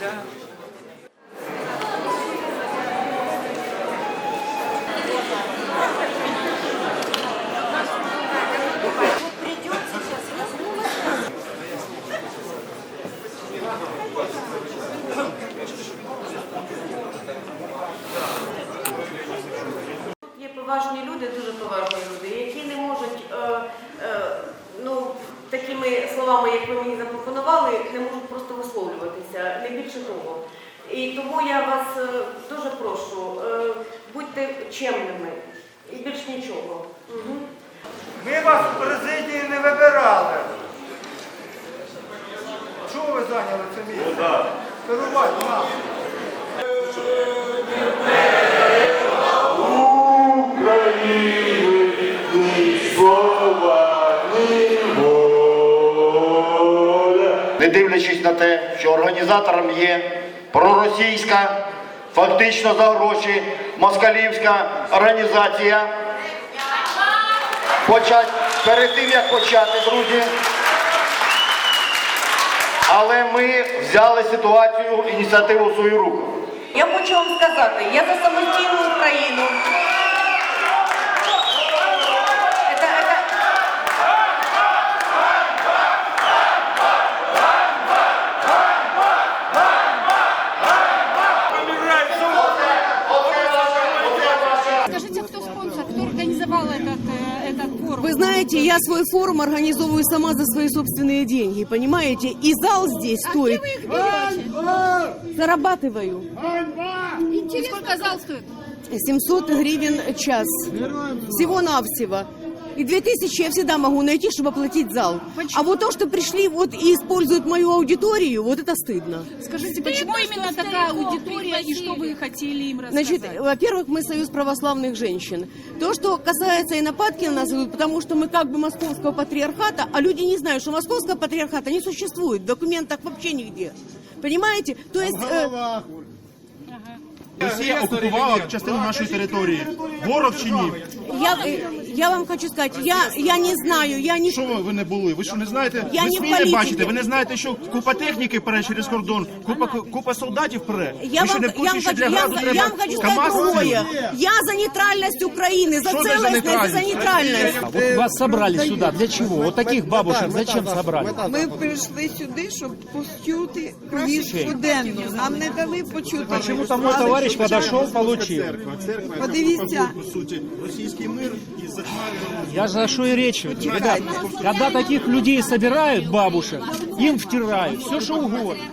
Є поважні люди, дуже поважні люди, які не можуть е, е, ну, такими словами, як ви мені запропонували, не можуть просто висловлюватися, не більше того. І тому я вас е, дуже прошу, е, будьте чемними і більш нічого. Угу. Ми вас в президії не вибирали. Чого ви зайняли це місце? Керувати нам. Не дивлячись на те, що організатором є проросійська, фактично за гроші москалівська організація. Почать, перед тим як почати, друзі. Але ми взяли ситуацію, ініціативу в свою руку. Я хочу вам сказати, я за самостійну Україну. кто организовал этот, э, этот форум? Вы знаете, я свой форум организовываю сама за свои собственные деньги, понимаете? И зал здесь а стоит. где вы их берете? Зарабатываю. Интересно. Сколько зал стоит? 700 гривен час. Всего-навсего. И 2000 я всегда могу найти, чтобы оплатить зал. А вот то, что пришли вот и используют мою аудиторию, вот это стыдно. Скажите, почему именно такая аудитория и что вы хотели им рассказать? Значит, во-первых, мы союз православных женщин. То, что касается и нападки на нас идут, потому что мы как бы московского патриархата, а люди не знают, что московского патриархата не существует в документах вообще нигде. Понимаете? То есть... э, Росія окупувала частину нашої території. Ворог чи ні? я, э, я вам хочу сказать, я, я не знаю, я не... Що ви, ви не були? Ви що не знаєте? Я ви не в СМІ не політиці. бачите? Ви не знаєте, що купа техніки пере через кордон, купа купа солдатів пере. Я ви що вам, не я, курсі, вам що хочу, для я, вам- треба я вам хочу сказать КАМАЗ другое. Я за нейтральность Украины, за Что это за целостность и за нейтральность? нейтральность. А вот вас собрали сюда для чего? Вот таких бабушек зачем собрали? Ми прийшли сюди, щоб почути повістку денну. Нам не дали почути. Почему-то мой товарищ подошел, получил. Подивіться, по суті, Російський мир і Я за что и речь веду. Почекайте. Когда таких людей собирают, бабушек, им втирают все, что угодно.